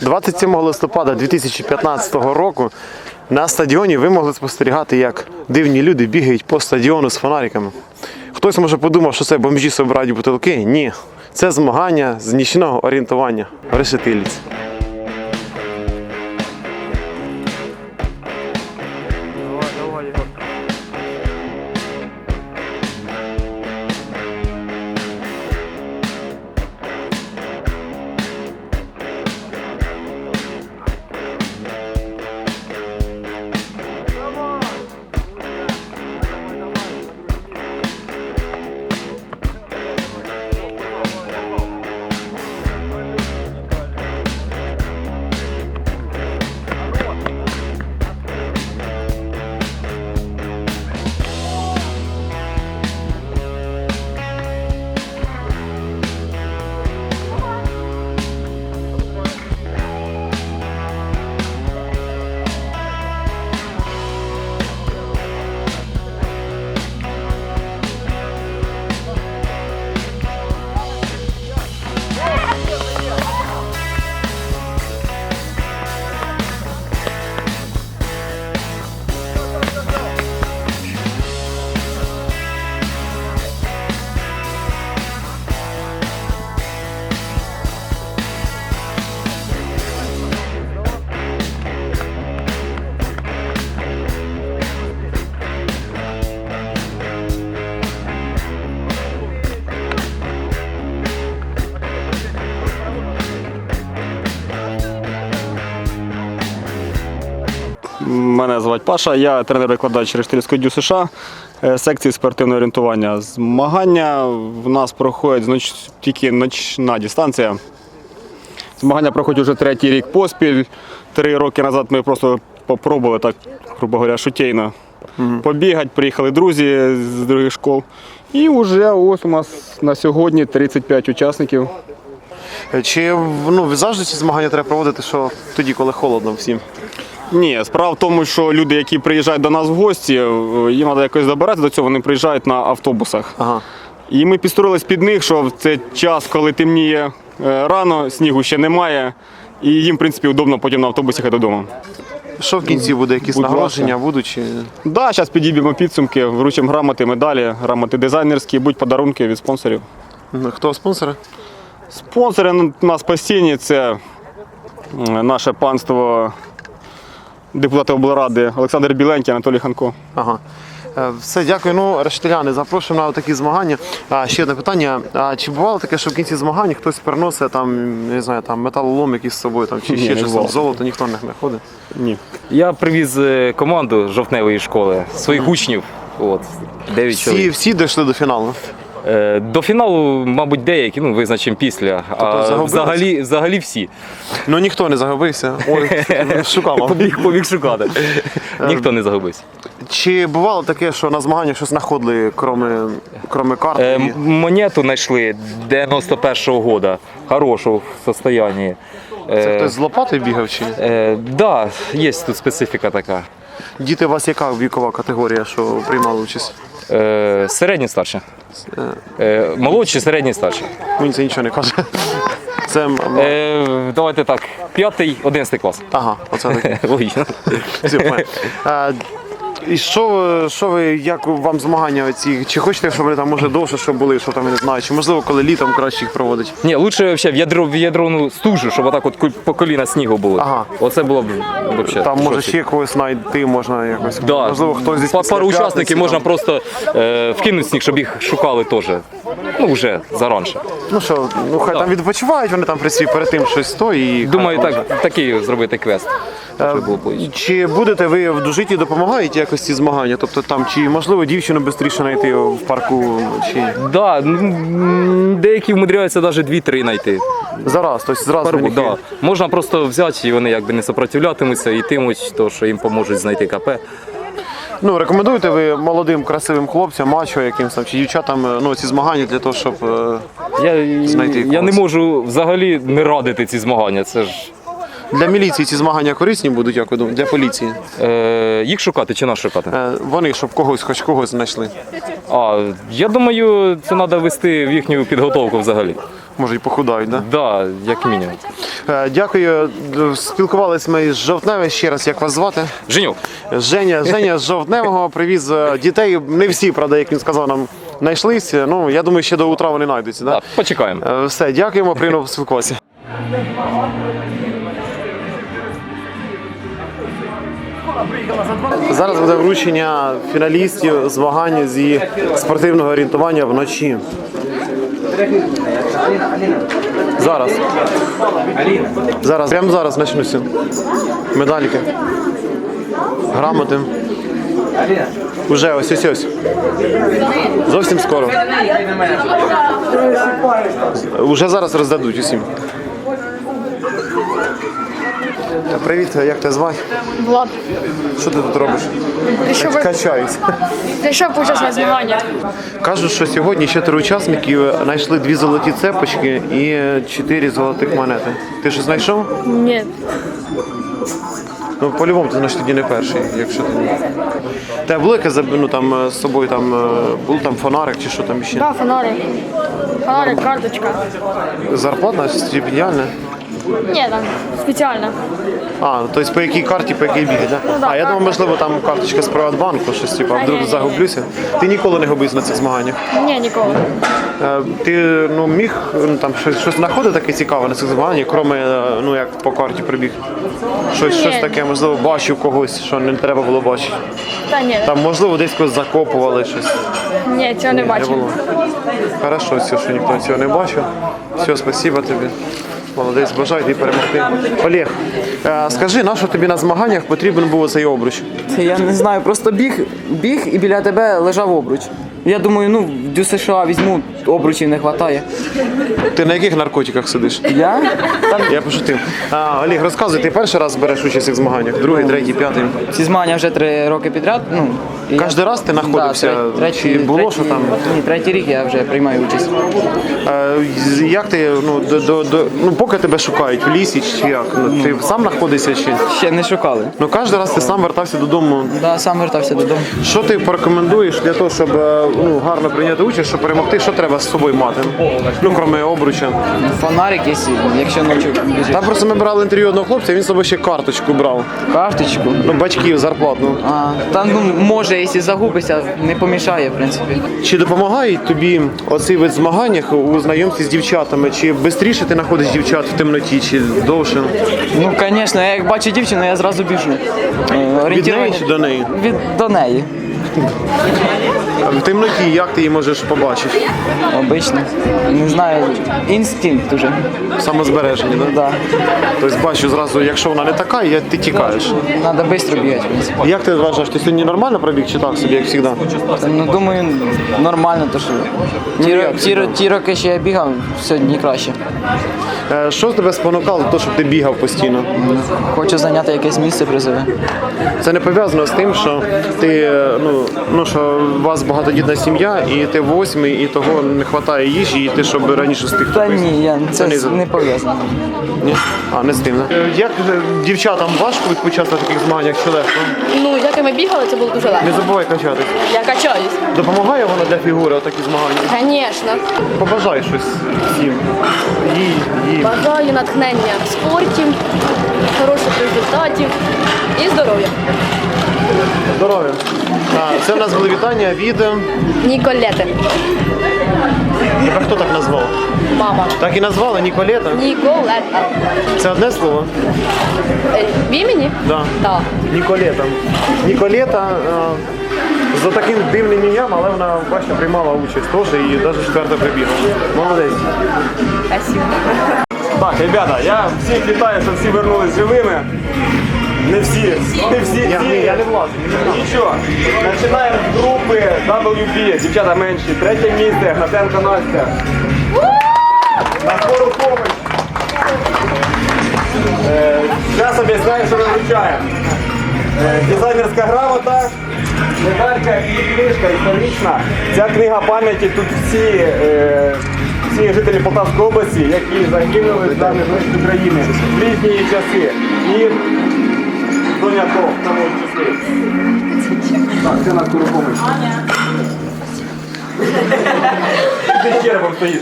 27 листопада 2015 року на стадіоні ви могли спостерігати, як дивні люди бігають по стадіону з фонариками. Хтось може подумав, що це бомжі собирають бутилки. Ні, це змагання з нічного орієнтування в Мене звати Паша, я тренер-викладач Рештильського дю США е, секції спортивного орієнтування. Змагання в нас проходять значить, тільки ночна дистанція. Змагання проходять вже третій рік поспіль. Три роки назад ми просто попробували так, грубо говоря, шутейно побігати. Приїхали друзі з других школ. І вже ось у нас на сьогодні 35 учасників. Чи ну, завжди ці змагання треба проводити, що тоді, коли холодно всім? Ні, справа в тому, що люди, які приїжджають до нас в гості, е, їм треба якось добиратися до цього, вони приїжджають на автобусах. Ага. І ми підстроїлись під них, що в цей час, коли темніє е, рано, снігу ще немає, і їм, в принципі, удобно потім на автобусі їхати додому. Що в кінці буде? Якісь Будь ласка. будуть? Чи... Да, зараз підіб'ємо підсумки, вручимо грамоти, медалі, грамоти дизайнерські, будь подарунки від спонсорів. Ну, Хто спонсори? Спонсори у нас постійні це наше панство депутати облради Олександр Біленький, Анатолій Ханко. Ага. Е, Все, дякую. Ну, рештиляни, запрошуємо на такі змагання. А, ще одне питання. А, чи бувало таке, що в кінці змагань хтось приносить там, не знаю, там металолом якийсь з собою, там, чи Ні, ще не щось там, бувало. золото, ніхто не не ходить? Ні. Я привіз е, команду жовтневої школи, своїх учнів. От, 9 Всі, чоловік. всі дійшли до фіналу. Е, До фіналу, мабуть, деякі, ну, визначимо після. А взагалі, взагалі всі. Ну ніхто не загубився. Ой, шукав. Побіг, побіг шукати. Ніхто не загубився. Чи бувало таке, що на змаганнях щось знаходили, кроме, кроме карт? Е, Монету знайшли 91-го года. Хорошу в состоянні. Це Е, хтось з лопатою бігав чи? е, да, є тут специфіка така. Діти, у вас яка вікова категорія, що приймали участь? Е, середні старші. Е, молодші, середній старші. Мені це нічого не каже. Це м- Е, давайте так, п'ятий, одинадцятий клас. ага, оце таке. Логічно. Все, понял. А, І що, що ви, як вам змагання оці? Чи хочете, щоб вони там може довше щоб були, що там я не знаю, чи можливо коли літом краще їх проводить? Ні, лучше взагалі в ядро в ядрону стужу, щоб отак от ку- по коліна снігу було. Ага. Оце було б взагалі. Там може ще когось знайти, можна якось. Да. Можливо, хтось десь Па- після пару п'ятниці учасників там. можна просто е, вкинути сніг, щоб їх шукали теж. Ну, вже заранше. Ну що, ну хай там відпочивають, вони там при свій перед тим щось то і. Думаю, так, такий зробити квест. Може. Чи будете ви в дужиті допомагаєте якось ці змагання? Тобто там, чи можливо дівчину швидше знайти в парку, чи Да, деякі вмудряються навіть 2-3 знайти. зараз, тобто зразу Пару, да. Можна просто взяти і вони якби не сопротивлятимуться, йтимуть, то що їм поможуть знайти КП. Ну, рекомендуєте ви молодим красивим хлопцям, мачо якимсь там чи дівчатам е, ну, ці змагання для того, щоб. е, Я, Знайти я не можу взагалі не радити ці змагання. Це ж Для міліції ці змагання корисні будуть, як ви думаєте, для поліції. е, їх шукати чи нас шукати? Е, Вони, щоб когось, хоч когось знайшли. А, я думаю, це треба вести в їхню підготовку взагалі. Може і похудають, да? Да, як мінімум. Е, Дякую. Спілкувалися ми з Жовтневим. Ще раз, як вас звати? Женюк, Женя, Женя з Жовтневого привіз е, дітей. Не всі, правда, як він сказав, нам знайшлися. Ну, я думаю, ще до утра вони знайдуться. Да? да, почекаємо. Е, Все, дякуємо, приємно спілкуватися. Зараз буде вручення фіналістів змагань зі спортивного орієнтування вночі. Зараз. Зараз. Прямо зараз почнуться. Медальки. Грамоти. Уже ось ось ось. Зовсім скоро. Уже зараз роздадуть усім. Привіт, як тебе звати? Влад, Що ти тут робиш? прийшов, Качаюсь. прийшов участь на змаганнях. Кажуть, що сьогодні чотири учасників знайшли дві золоті цепочки і чотири золотих монети. Ти що знайшов? Ні. Ну, по-любому, ти значить тоді не перший, якщо ти. Було яке ну, там е, з собою там е, був там фонарик чи що там ще? Да, фонарик. Фонарик, карточка. Зарплатна стипендіальна? Ні, там спеціально. А, тобто по якій карті, по якій бігати, да? Ну, да, А, я думав, можливо, там карточка з Приватбанку, щось типу, а вдруг ні, ні, загублюся. Ти ніколи не губився на цих змаганнях. Ні, ніколи. Е, Ти ну, міг ну, там щось, щось знаходити таке цікаве на цих змаганнях, крім е, ну, як по карті прибіг? Щось, Ні. щось таке, можливо, бачив когось, що не треба було бачити. Та ні, Там, можливо, десь когось закопували щось. ні, цього не Не бачив. було. Хорошо, все, що ніхто цього не бачив. Все, спасибо тобі. Молодець, бажаю тобі перемогти. Олег, е, скажи, на що тобі на змаганнях потрібен був цей обруч? Я не знаю, просто біг, біг і біля тебе лежав обруч. Я думаю, ну, в Дю США візьму, обручів не вистачає. Ти на яких наркотиках сидиш? Я? Там Я пошутив. А, Олег, розказуй, ти перший раз береш участь в цих змаганнях? Другий, третій, п'ятий. ці змагання вже три роки підряд. Ну, і я- Кожен раз ти знаходився? Да, тре- Чи було, що там? Ні, третій рік я вже приймаю участь. З- Як ти, ну, до, до, до, ну, поки тебе шукають в лісі чи як? Ну, ти сам знаходишся чи? Ще не шукали. Ну, кожен раз ти сам вертався додому. Да, сам вертався додому. Що ти порекомендуєш для того, щоб е, ну, гарно прийняти участь, щоб перемогти, що треба з собою мати? Ну, крім обруча. Фонарик, якщо, якщо ночі біжить. Там просто ми брали інтерв'ю одного хлопця, він з собою ще карточку брав. Карточку. Ну, батьків зарплатну. А, та ну може, якщо загубишся, не помішає, в принципі. Чи допомагає тобі оцей вид змаганнях у знайомстві з дівчатами? Чи швидше ти знаходиш дівчат в темноті, чи довше? Ну, звісно, я як бачу дівчину, я зразу біжу. Е, Від неї чи до неї? Від до неї. А В темноті як ти її можеш побачити? Обично. Не знаю, інстинкт уже. Самозбереження, да? Да. Тобто бачу зразу, якщо вона не така, я- ти тікаєш. Надо швидко бігати, в принципі. Як ти вважаєш, ти сьогодні нормально пробіг чи так собі, як завжди? Ну, думаю, нормально, то що ті, ро- ті, ро- ті роки, що я бігав, сьогодні краще. Е, Що тебе спонукало до того, щоб ти бігав постійно? Хочу зайняти якесь місце призове. Це не пов'язано з тим, що ти е, ну, ну що вас багатодітна сім'я, і ти восьмий, і того не вистачає їжі, і ти щоб раніше встиг. Та купити. ні, я, це не не пов'язано. Ні? А, не з тим. да? Е, Як е, дівчатам важко відпочати на таких змаганнях чи легко? Ну, як і ми бігали, це було дуже Не легко. забувай качатись. Я качаюсь. Допомагає воно для фігури отакі змагання? Звісно. Побажай щось всім. Їй, їй. Бажаю натхнення в спорті, хороших результатів і здоров'я. Здоров'я. А, Це в нас були вітання від. Ніколети. Тебе хто так назвав? Мама. Так і назвали Ніколета. Ніколета. Це одне слово? Е, В імені? Да. Так. Ніколета. Ніколета е, за таким дивним ім'ям, але вона бачите, приймала участь теж і навіть четверта прибігла. Молодець. Спасибо. Так, ребята, я всіх вітаю, що всі вернулись живими. Не всі, не всі, Я, ні, я не влазю. Нічого. Починаємо з групи WB, дівчата менші. Третє місце, Гнатенко Настя. На скору помощь. Е, Зараз об'ясняю, що ми вручаємо. Е, Дизайнерська грамота, медалька і книжка історична. Ця книга пам'яті тут всі, е, всі жителі Полтавської області, які загинули за незалежність України в різні часи. І Доня то в тому числі. Так, це на помощь. Ти з черепом стоїш.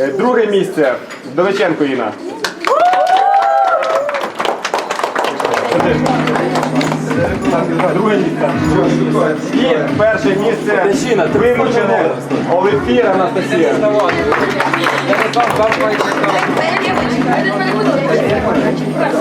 Е, Друге місце Довиченко Інна. Друге місце. І перше місце вимучене Олефір Анастасія.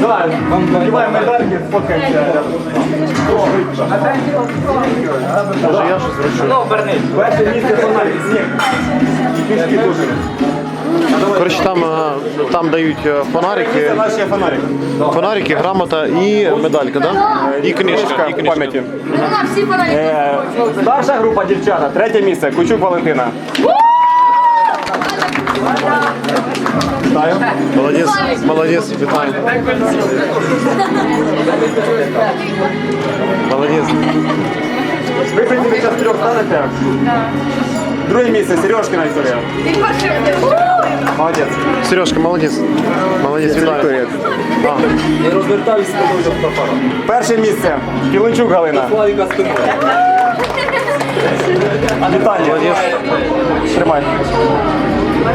Давай, надівай медальки, сфоткаємося. Може я щось зроблю? Перше місце фонарик, сніг. Книжки дуже. Коротше, там, е, там дають е, фонарики, Це наш фонарик. фонарики, грамота і медалька, да? І книжка. І в книжка. пам'яті. Е, Старша група дівчата, третє місце, Кучук Валентина. Вітаю. Молодець, молодець, вітаю. Молодець. Ви, в принципі, зараз трьох станете? Друге місце, Сережкина історія. Молодець. Сережка, молодець. Молодець, вітаю. А, Перше місце, Кілончук Галина. Вітання. Тримай.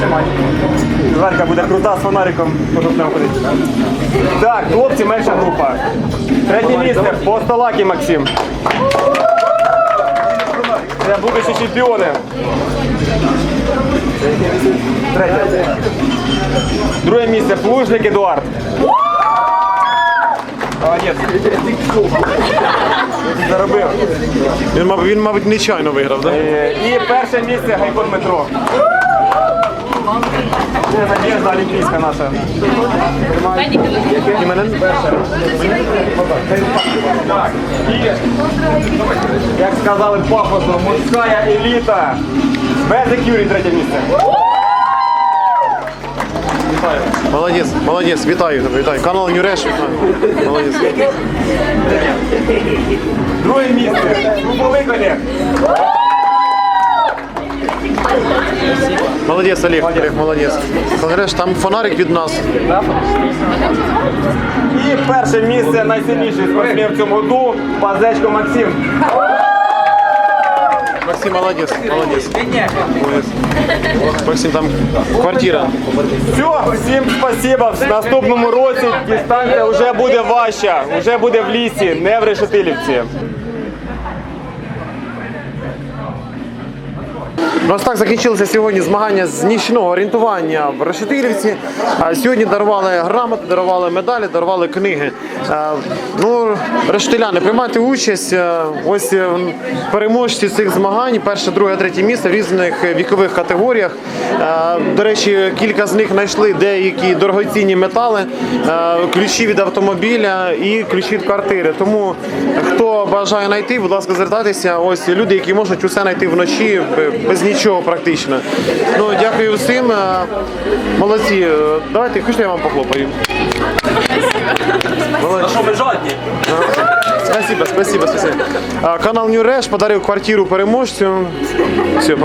Тримай. Зверка буде крута з фонариком. Потім ходити. Так, хлопці, менша група. Третє місце, Постолаки Максим. Це будучі чемпіони. Третє. Друге місце, Плужник Едуард. Молодець. Заробив. він, мабуть, нечайно виграв, да? Е, І перше місце Гайкон Дмитро. Це надіжда олімпійська наша. І мене Так. Як сказали пафосно, мужська еліта. Без Юрій третє місце. молодець, молодець, вітаю тебе, вітаю. Канал Нюреш, вітаю. Молодець. Друге місце. Груповик Олег. Молодець, Олег, Олег, молодець. Конgrеш, там фонарик від нас. І перше місце найсильніший спортсмен в цьому году Пазечко Максим. Максим, молодець, молодець. Максим, там квартира. Все, всім спасибо. В наступному році дистанція вже буде важча, вже буде в лісі, не в Решетилівці. Ну, ось так закінчилися сьогодні змагання з нічного орієнтування в Решетилівці. Сьогодні дарували грамоти, дарували медалі, дарували книги. Ну, рештиляни, приймайте участь. Ось е, переможці цих змагань, перше, друге, третє місце в різних вікових категоріях. До речі, кілька з них знайшли деякі дорогоцінні метали, ключі від автомобіля і ключі від квартири. Тому хто бажає знайти, будь ласка, звертайтеся. Ось люди, які можуть усе знайти вночі без нічого практично. Ну, дякую всім. Е, Молодці. Е, Давайте, хоч я вам похлопаю. Що жодні? Спасибо, спасибо, спасибо. Канал New Rash подарив квартиру переможцю. Все,